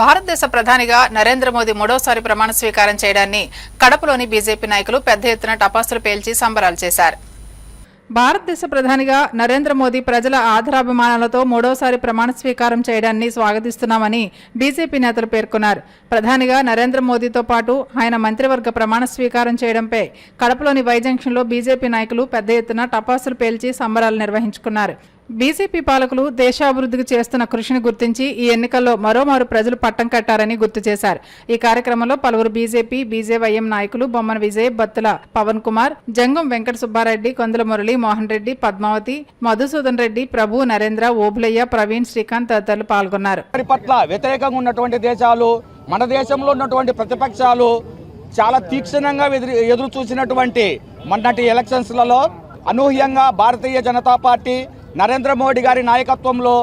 భారతదేశ ప్రధానిగా నరేంద్ర మోదీ మూడోసారి ప్రమాణ స్వీకారం చేయడాన్ని కడపలోని బీజేపీ నాయకులు పెద్ద ఎత్తున టపాసులు పేల్చి సంబరాలు చేశారు. భారతదేశ ప్రధానిగా నరేంద్ర మోదీ ప్రజల ఆధారాభిమానాలతో మూడోసారి ప్రమాణ స్వీకారం చేయడాన్ని స్వాగతిస్తున్నామని బీజేపీ నేతలు పేర్కొన్నారు. ప్రధానిగా నరేంద్ర మోదీతో పాటు ఆయన మంత్రివర్గ ప్రమాణ స్వీకారం చేయడంపై కడపలోని వై జంక్షన్లో బీజేపీ నాయకులు పెద్ద ఎత్తున టపాసులు పేల్చి సంబరాలు నిర్వహించుకున్నారు. బీజేపీ పాలకులు దేశాభివృద్ధికి చేస్తున్న కృషిని గుర్తించి ఈ ఎన్నికల్లో మరోమారు ప్రజలు పట్టం కట్టారని గుర్తు చేశారు. ఈ కార్యక్రమంలో పలువురు బీజేపీ బీజేవైఎం నాయకులు బొమ్మన విజయ్ బత్తుల పవన్ కుమార్ జంగం వెంకట సుబ్బారెడ్డి కొందల మురళి మోహన్ రెడ్డి పద్మావతి మధుసూదన్ రెడ్డి ప్రభు నరేంద్ర ఓబులయ్య ప్రవీణ్ శ్రీకాంత్ తదితరులు పాల్గొన్నారు. పట్ల వ్యతిరేకంగా ఉన్నటువంటి దేశాలు మన దేశంలో ఉన్నటువంటి ప్రతిపక్షాలు చాలా తీక్షణంగా ఎదురు ఎదురు చూసినటువంటి మొన్నటి ఎలక్షన్స్లలో అనూహ్యంగా భారతీయ జనతా పార్టీ నరేంద్ర మోడీ గారి నాయకత్వంలో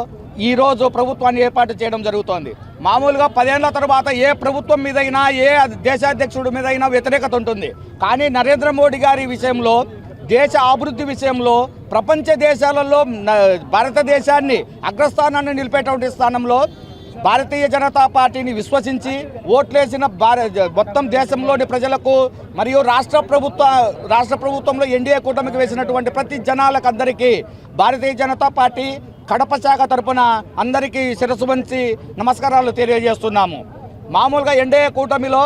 ఈరోజు ప్రభుత్వాన్ని ఏర్పాటు చేయడం జరుగుతోంది. మామూలుగా పదేళ్ళ తర్వాత ఏ ప్రభుత్వం మీదైనా ఏ దేశాధ్యక్షుడి మీదైనా వ్యతిరేకత ఉంటుంది. కానీ నరేంద్ర మోడీ గారి విషయంలో దేశ అభివృద్ధి విషయంలో ప్రపంచ దేశాలలో భారతదేశాన్ని అగ్రస్థానాన్ని నిలిపేటువంటి స్థానంలో భారతీయ జనతా పార్టీని విశ్వసించి ఓట్లేసిన భార మొత్తం దేశంలోని ప్రజలకు మరియు రాష్ట్ర ప్రభుత్వ రాష్ట్ర ప్రభుత్వంలో ఎన్డీఏ కూటమికి వేసినటువంటి ప్రతి జనాలకు అందరికీ భారతీయ జనతా పార్టీ కడప శాఖ తరపున అందరికీ శిరస్సు వంచి నమస్కారాలు తెలియజేస్తున్నాము. మామూలుగా ఎన్డీఏ కూటమిలో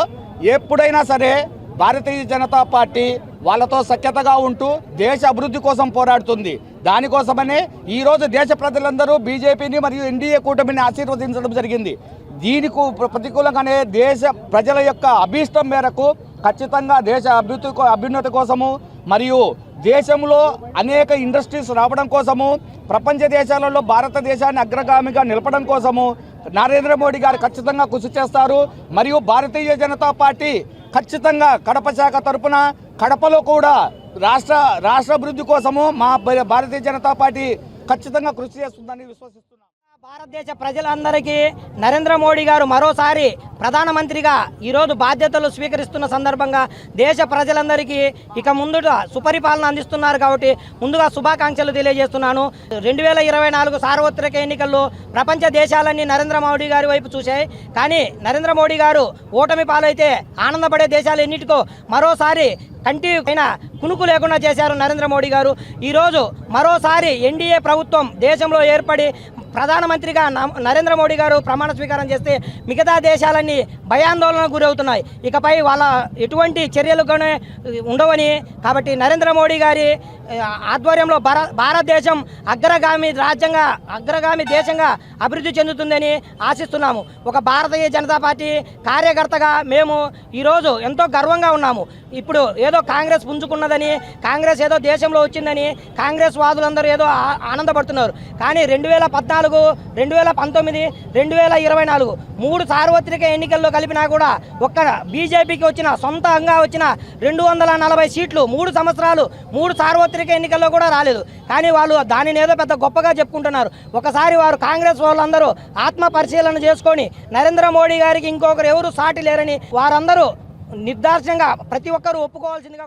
ఎప్పుడైనా సరే భారతీయ జనతా పార్టీ వాళ్ళతో సఖ్యతగా ఉంటూ దేశ అభివృద్ధి కోసం పోరాడుతుంది. దానికోసమనే ఈరోజు దేశ ప్రజలందరూ బీజేపీని మరియు ఎన్డీఏ కూటమిని ఆశీర్వదించడం జరిగింది. దీనికి ప్రతికూలంగానే దేశ ప్రజల యొక్క అభీష్టం మేరకు ఖచ్చితంగా దేశ అభివృద్ధి అభ్యున్నతి కోసము మరియు దేశంలో అనేక ఇండస్ట్రీస్ రావడం కోసము ప్రపంచ దేశాలలో భారతదేశాన్ని అగ్రగామిగా నిలపడం కోసము నరేంద్ర మోడీ గారు ఖచ్చితంగా కృషి చేస్తారు. మరియు భారతీయ జనతా పార్టీ ఖచ్చితంగా కడప శాఖ తరపున కడపలో కూడా రాష్ట్ర రాష్ట్ర అభివృద్ధి కోసము మా భారతీయ జనతా పార్టీ ఖచ్చితంగా కృషి చేస్తుందని విశ్వసిస్తున్నాం. భారతదేశ ప్రజలందరికీ నరేంద్ర మోడీ గారు మరోసారి ప్రధానమంత్రిగా ఈరోజు బాధ్యతలు స్వీకరిస్తున్న సందర్భంగా దేశ ప్రజలందరికీ ఇక ముందుట సుపరిపాలన అందిస్తున్నారు కాబట్టి ముందుగా శుభాకాంక్షలు తెలియజేస్తున్నాను. రెండు వేల ఇరవై నాలుగు సార్వత్రిక ఎన్నికల్లో ప్రపంచ దేశాలన్నీ నరేంద్ర మోడీ గారి వైపు చూశాయి. కానీ నరేంద్ర మోడీ గారు ఓటమి పాలైతే ఆనందపడే దేశాలు ఎన్నిటికో మరోసారి కంటి పైన కునుకు లేకుండా చేశారు నరేంద్ర మోడీ గారు. ఈరోజు మరోసారి ఎన్డీఏ ప్రభుత్వం దేశంలో ఏర్పడి ప్రధానమంత్రిగా నరేంద్ర మోడీ గారు ప్రమాణ స్వీకారం చేస్తే మిగతా దేశాలన్నీ భయాందోళనకు గురవుతున్నాయి. ఇకపై వాళ్ళ ఎటువంటి చర్యలు కూడా ఉండవని కాబట్టి నరేంద్ర మోడీ గారి ఆధ్వర్యంలో భార భారతదేశం అగ్రగామి రాజ్యంగా అగ్రగామి దేశంగా అభివృద్ధి చెందుతుందని ఆశిస్తున్నాము. ఒక భారతీయ జనతా పార్టీ కార్యకర్తగా మేము ఈరోజు ఎంతో గర్వంగా ఉన్నాము. ఇప్పుడు ఏదో కాంగ్రెస్ పుంజుకున్నదని కాంగ్రెస్ ఏదో దేశంలో వచ్చిందని కాంగ్రెస్ వాదులందరూ ఏదో ఆ- ఆనందపడుతున్నారు. కానీ రెండు వేల పద్నాలుగు రెండు వేల పంతొమ్మిది రెండు వేల ఇరవై నాలుగు. మూడు సార్వత్రిక ఎన్నికల్లో కలిపినా కూడా ఒక్క బీజేపీకి వచ్చిన సొంతంగా వచ్చిన రెండు వందల నలభై సీట్లు మూడు సంవత్సరాలు మూడు సార్వత్రిక ఎన్నికల్లో కూడా రాలేదు. కానీ వాళ్ళు దానిని ఏదో పెద్ద గొప్పగా చెప్పుకుంటున్నారు. ఒకసారి వారు కాంగ్రెస్ వాళ్ళందరూ ఆత్మ పరిశీలన చేసుకొని నరేంద్ర మోడీ గారికి ఇంకొకరు ఎవరు సాటి లేరని వారందరూ నిర్దాక్షంగా ప్రతి ఒక్కరూ ఒప్పుకోవాల్సిందిగా